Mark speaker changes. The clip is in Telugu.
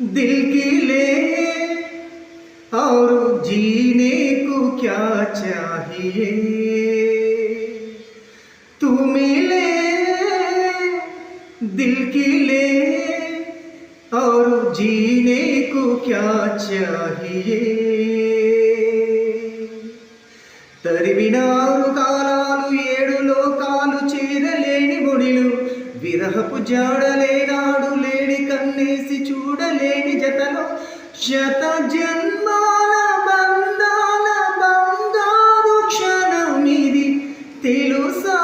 Speaker 1: दिल की जीने को क्या चाहिए तू मिले दिल की ले और जीने को क्या चाहिए తరివిన కాలాలు ఏడు లోకాలు చేరలేని బొడిలు విరహపు జాడలేనాడు లేడి కన్నేసి చూడలేని జతలో శత జన్మ తెలుసా